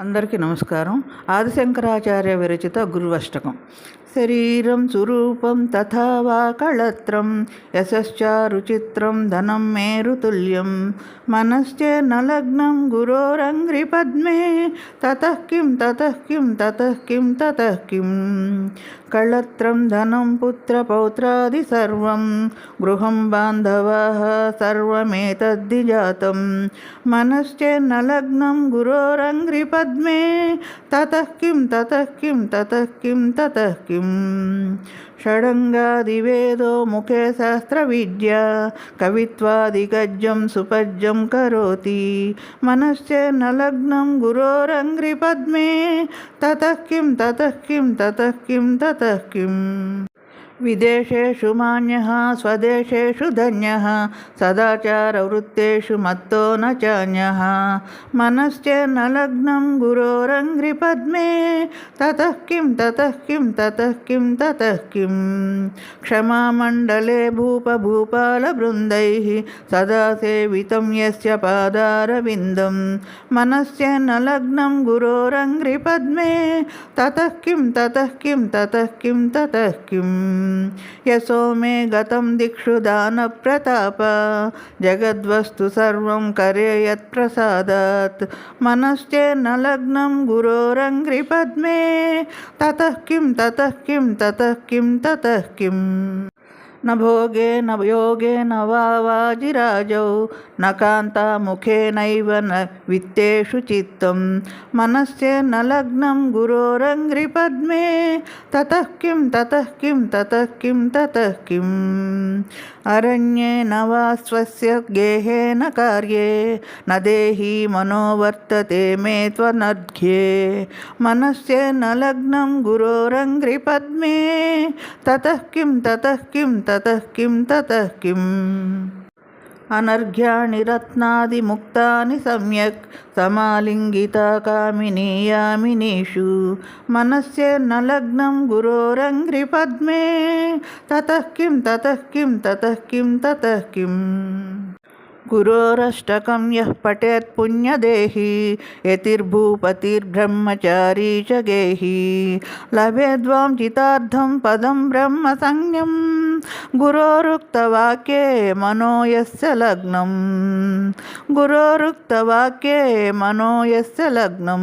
అందరికీ నమస్కారం. ఆదిశంకరాచార్య విరచిత గురువష్టకం. शरीर सुरूपं तथा वा कळत्रं यशश्चारुचित्रं धनं मेरुतुल्यं मनश्चेन्न लग्नं गुरोरङ्घ्रिपद्मे ततः किं ततः किं ततः किं, ततः किम् कळत्रं धनं पुत्रपौत्रादि सर्वं, गृहं बान्धवाः सर्वमेतद्धि जातं। मनश्चेन्न लग्नं गुरोरङ्घ्रिपद्मे ततः किं ततः किं, ततः షడంగాదివేదో ముఖే శాస్త్రవిద్యా కవిత్వాదిగజ్జం సుపజ్జం కరోతి. మనశ్చేన్నలగ్నం గురోరంగ్రిపద్మే తతః కిం తతః కిం తతః కిం తతః కిం. विदेशेषु मान्यः, स्वदेशेषु धन्यः, सदाचारवृत्तेषु मत्तो न चान्यः। मनश्चेन्न लग्नं गुरोरङ्घ्रिपद्मे ततः किं ततः किं ततः किं ततः किं? क्षमामण्डले भूपभूपालवृन्दैः, सदा सेवितं यस्य पादारविन्दं मनश्चेन्न लग्नं गुरोरङ्घ्रिपद्मे ततः किं ततः किं ततः किं, ततः किम्? यशो मे गतं दिक्षु दानप्रताप जगद्वस्तु सर्वं करे यत्प्रसादात् मनश्चेन्न लग्नं गुरोरङ्घ्रिपद्मे ततः किं ततः किं ततः किं, ततः किम्। न भोगे न योगे न वा वाजिराजौ न कान्तामुखेनैव न वित्तेषु चित्तं न लग्नं गुरोरङ्घ्रिपद्मे ततः किं ततः किं ततः किं, ततः किम्? अरण्ये न वा स्वस्य गेहेन कार्ये। न देहि मनो वर्तते मे त्वनर्घ्ये। न लग्नं गुरोरङ्घ्रिपद्मे। ततः किं ततः किं ततः किं, ततः किम्? अनर्घ्याणि रत्नादिमुक्तानि सम्यक् समालिङ्गिता कामिनी यामिनीषु मनस्येन्न लग्नं गुरोरङ्घ्रिपद्मे ततः किं ततः किं ततः किं, ततः किम्? गुरोरष्टकं यः पठेत् पुण्यदेही यतिर्भूपतिर्ब्रह्मचारी च गेही लभेद्वां चितार्थं पदं ब्रह्मसंज्ञं गुरोरुक्तवाक्ये मनो यस्य लग्नं गुरोरुक्तवाक्ये मनो यस्य లగ్నం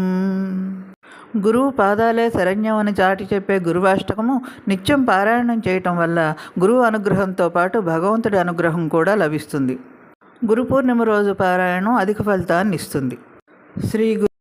గురువు పాదాలే శరణ్యం అని చాటి చెప్పే గురువాష్టకము నిత్యం పారాయణం చేయటం వల్ల గురువు అనుగ్రహంతో పాటు భగవంతుడి అనుగ్రహం కూడా లభిస్తుంది గురు పూర్ణిమ రోజు పారాయణం అధిక ఫలితాన్ని ఇస్తుంది. శ్రీ గురు